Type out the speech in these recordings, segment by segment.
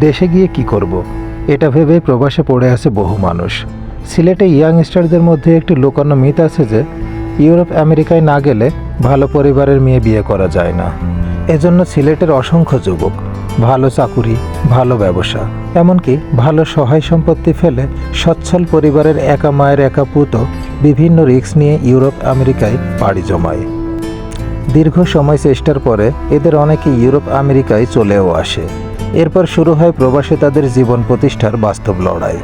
দেশে গিয়ে কি করব। এটা ভেবে প্রবাসে পড়ে আছে বহু মানুষ। সিলেটে ইয়াংস্টারদের মধ্যে একটি লুকানো মিথ আছে যে, ইউরোপ আমেরিকায় না গেলে ভালো পরিবারের মেয়ে বিয়ে করা যায় না। এজন্য সিলেটের অসংখ্য যুবক, ভালো চাকুরি, ভালো ব্যবসা, এমনকি ভালো সহায় সম্পত্তি ফেলে সচ্ছল পরিবারের একা মায়ের একা পুতো বিভিন্ন রিস্ক নিয়ে ইউরোপ আমেরিকায় পাড়ি জমায়। দীর্ঘ সময় চেষ্টার পরে এদের অনেকে ইউরোপ আমেরিকায় চলেও আসে। এরপর শুরু হয় প্রবাসে তাদের জীবন প্রতিষ্ঠার বাস্তব লড়াই।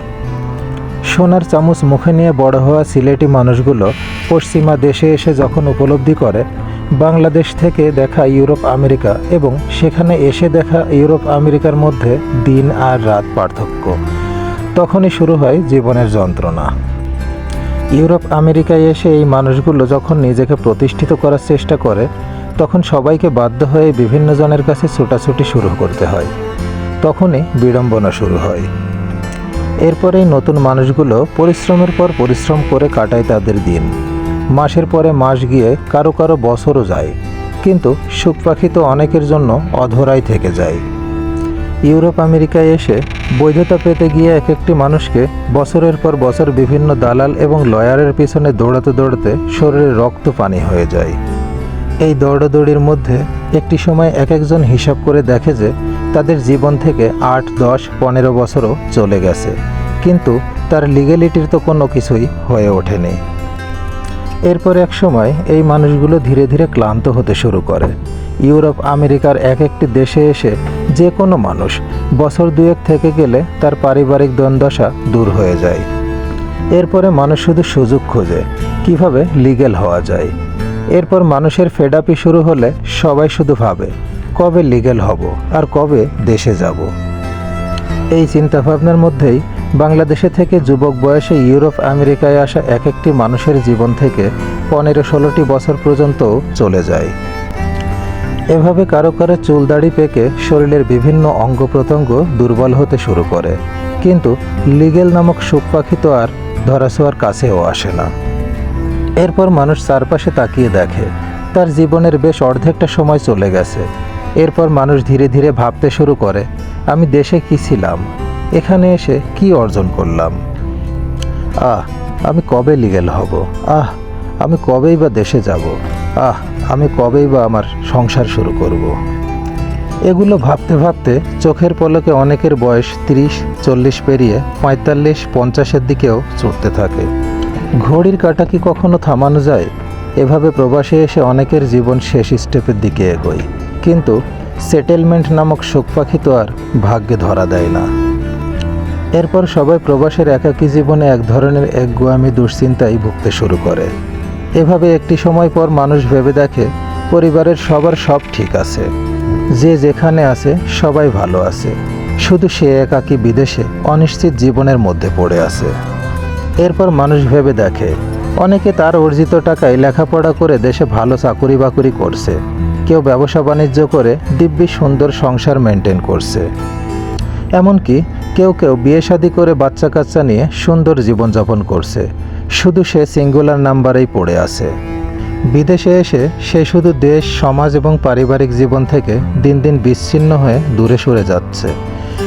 সোনার চামচ মুখে নিয়ে বড় হওয়া সিলেটি মানুষগুলো পশ্চিমা দেশে এসে যখন উপলব্ধি করে, বাংলাদেশ থেকে দেখা ইউরোপ, আমেরিকা এবং সেখানে এসে দেখা ইউরোপ, আমেরিকার মধ্যে দিন আর রাত পার্থক্য। তখনই শুরু হয় জীবনের যন্ত্রণা। ইউরোপ, আমেরিকায় এসে এই মানুষগুলো যখন নিজেকে প্রতিষ্ঠিত করার চেষ্টা করে, তখন সবাইকে বাধ্য হয়ে বিভিন্ন জনের কাছে ছোটাছুটি শুরু করতে হয়। তখনই বিড়ম্বনা শুরু হয়। এরপরেই নতুন মানুষগুলো পরিশ্রমের পর পরিশ্রম করে কাটায় তাদের দিন। মাসের পরে মাস গিয়ে কারও কারও বছরও যায়, কিন্তু সুখ পাখি তো অনেকের জন্য অধরাই থেকে যায়। ইউরোপ, আমেরিকায় এসে বৈধতা পেতে গিয়ে এক একটি মানুষকে বছরের পর বছর বিভিন্ন দালাল এবং লয়ারের পিছনে দৌড়াতে দৌড়াতে শরীরে রক্ত পানি হয়ে যায়। এই দৌড়াদৌড়ির মধ্যে একটি সময় এক একজন হিসাব করে দেখে যে তাদের জীবন থেকে আট, দশ, পনেরো বছরও চলে গেছে। কিন্তু তার লিগ্যালিটির তো কোনো কিছুই হয়ে ওঠেনি। এরপর এক সময় এই মানুষগুলো ধীরে ধীরে ক্লান্ত হতে শুরু করে। ইউরোপ, আমেরিকার এক একটি দেশে এসে যে কোনো মানুষ বছর দুয়েক থেকে গেলে তার পারিবারিক দ্বন্দ্বসা দূর হয়ে যায়। এরপরে মানুষ শুধু সুযোগ খোঁজে, কীভাবে লিগেল হওয়া যায়। এরপর মানুষের ফেডাপি শুরু হলে সবাই শুধু ভাবে কবে লিগেল হব আর কবে দেশে যাব? এই চিন্তাভাবনার মধ্যেই বাংলাদেশে থেকে যুবক বয়সে ইউরোপ, আমেরিকায় আসা এক একটি মানুষের জীবন থেকে পনেরো ষোলোটি বছর পর্যন্ত চলে যায়। এভাবে কারও কারও চুল দাড়ি পেকে শরীরের বিভিন্ন অঙ্গ প্রত্যঙ্গ দুর্বল হতে শুরু করে। কিন্তু লিগেল নামক সুখ পাখি তো আর ধরাছোঁয়ার কাছেও আসে না। এরপর মানুষ চারপাশে তাকিয়ে দেখে, তার জীবনের বেশ অর্ধেকটা সময় চলে গেছে। এরপর মানুষ ধীরে ধীরে ভাবতে শুরু করে, আমি দেশে কি ছিলাম? এখানে এসে কি অর্জন করলাম? আহ, আমি কবে লিগেল হব? আহ, আমি কবেই বা দেশে যাব? আহ, আমি কবেই বা আমার সংসার শুরু করব। এগুলো ভাবতে ভাবতে চোখের পলকে অনেকের বয়স তিরিশ, চল্লিশ পেরিয়ে পঁয়তাল্লিশ, পঞ্চাশের দিকেও চড়তে থাকে। ঘড়ির কাটা কি কখনো থামানো যায়? এভাবে প্রবাসে এসে অনেকের জীবন শেষ স্টেপের দিকে এগোয়। কিন্তু সেটেলমেন্ট নামক শোক পাখি তো আর ভাগ্যে ধরা দেয় না। এরপর সবাই প্রবাসের একাকী জীবনে এক ধরনের এক একগুয়ামি দুশ্চিন্তায় ভুগতে শুরু করে। এভাবে একটি সময় পর মানুষ ভেবে দেখে, পরিবারের সবার সব ঠিক আছে। যে যেখানে আছে, সবাই ভালো আছে। শুধু সে একাকী বিদেশে অনিশ্চিত জীবনের মধ্যে পড়ে আছে। এরপর মানুষ ভেবে দেখে অনেকে তার অর্জিত টাকায় লেখাপড়া করে দেশে ভালো চাকুরি বাকুরি করছে। কেউ ব্যবসা বাণিজ্য করে দিব্যি সুন্দর সংসার মেনটেন করছে। এমনকি কেউ কেউ বিয়ে শাদী করে বাচ্চা কাচ্চা নিয়ে সুন্দর জীবনযাপন করছে। শুধু সে সিঙ্গুলার নাম্বারেই পড়ে আছে। বিদেশে এসে সে শুধু দেশ, সমাজ এবং পারিবারিক জীবন থেকে দিন দিন বিচ্ছিন্ন হয়ে দূরে সরে যাচ্ছে।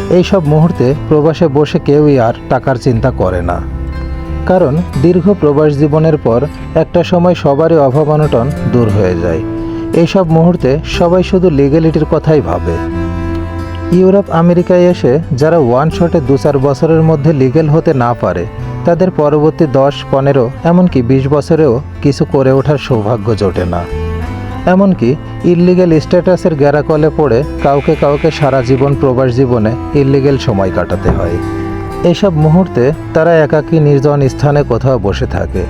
এই সব মুহূর্তে প্রবাসে বসে কেউই আর টাকার চিন্তা করে না। কারণ দীর্ঘ প্রবাস জীবনের পর একটা সময় সবারই অভাব অনটন দূর হয়ে যায়। এইসব মুহূর্তে সবাই শুধু লিগ্যালিটির কথাই ভাবে। ইউরোপ, আমেরিকায় এসে যারা ওয়ান শটে দু চার বছরের মধ্যে লিগেল হতে না পারে, তাদের পরবর্তী দশ, পনেরো, এমনকি বিশ বছরেও কিছু করে ওঠার সৌভাগ্য জোটে না। এমনকি ইললিগেল স্ট্যাটাসের গ্যারাকলে পড়ে কাউকে কাউকে সারা জীবন প্রবাস জীবনে ইললিগেল সময় কাটাতে হয়। এইসব মুহূর্তে তারা একাকী নির্জন স্থানে কোথাও বসে থাকে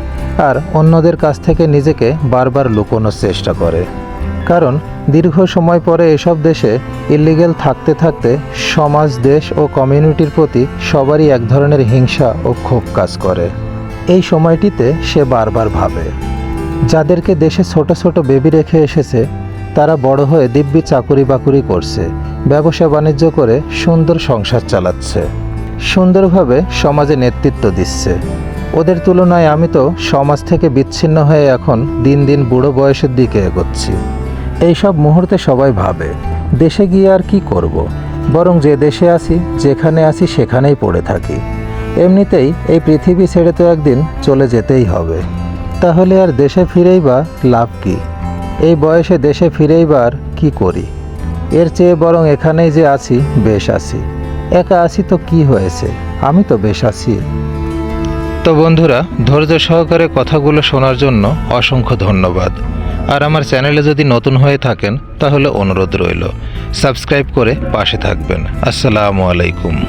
আর অন্যদের কাছ থেকে নিজেকে বারবার লুকোনোর চেষ্টা করে। কারণ দীর্ঘ সময় পরে এসব দেশে ইলিগেল থাকতে থাকতে সমাজ, দেশ ও কমিউনিটির প্রতি সবারই এক ধরনের হিংসা ও ক্ষোভ কাজ করে। এই সময়টিতে সে বারবার ভাবে, যাদেরকে দেশে ছোট ছোট বেবি রেখে এসেছে, তারা বড় হয়ে দিব্যি চাকুরি বাকুরি করছে ব্যবসা বাণিজ্য করে সুন্দর সংসার চালাচ্ছে। সুন্দরভাবে সমাজে নেতৃত্ব দিচ্ছে। ওদের তুলনায় আমি তো সমাজ থেকে বিচ্ছিন্ন হয়ে এখন দিন দিন বুড়ো বয়সের দিকে এগোচ্ছি। এইসব মুহূর্তে সবাই ভাবে, দেশে গিয়ে আর কি করব। বরং যে দেশে আছি, যেখানে আছি, সেখানেই পড়ে থাকি। এমনিতেই এই পৃথিবী ছেড়ে তো একদিন চলে যেতেই হবে। তাহলে আর দেশে ফিরেই বা লাভ কি? এই বয়সে দেশে ফিরেই বা আর কী করি? এর চেয়ে বরং এখানেই যে আছি, বেশ আছি। একা আছি তো কি হয়েছে? আমি তো বেশ আছি। তো বন্ধুরা, ধৈর্য সহকারে কথাগুলো শোনার জন্য অসংখ্য ধন্যবাদ। আর আমার চ্যানেলে যদি নতুন হয়ে থাকেন, তাহলে অনুরোধ রইল। সাবস্ক্রাইব করে পাশে থাকবেন। আসসালামু আলাইকুম।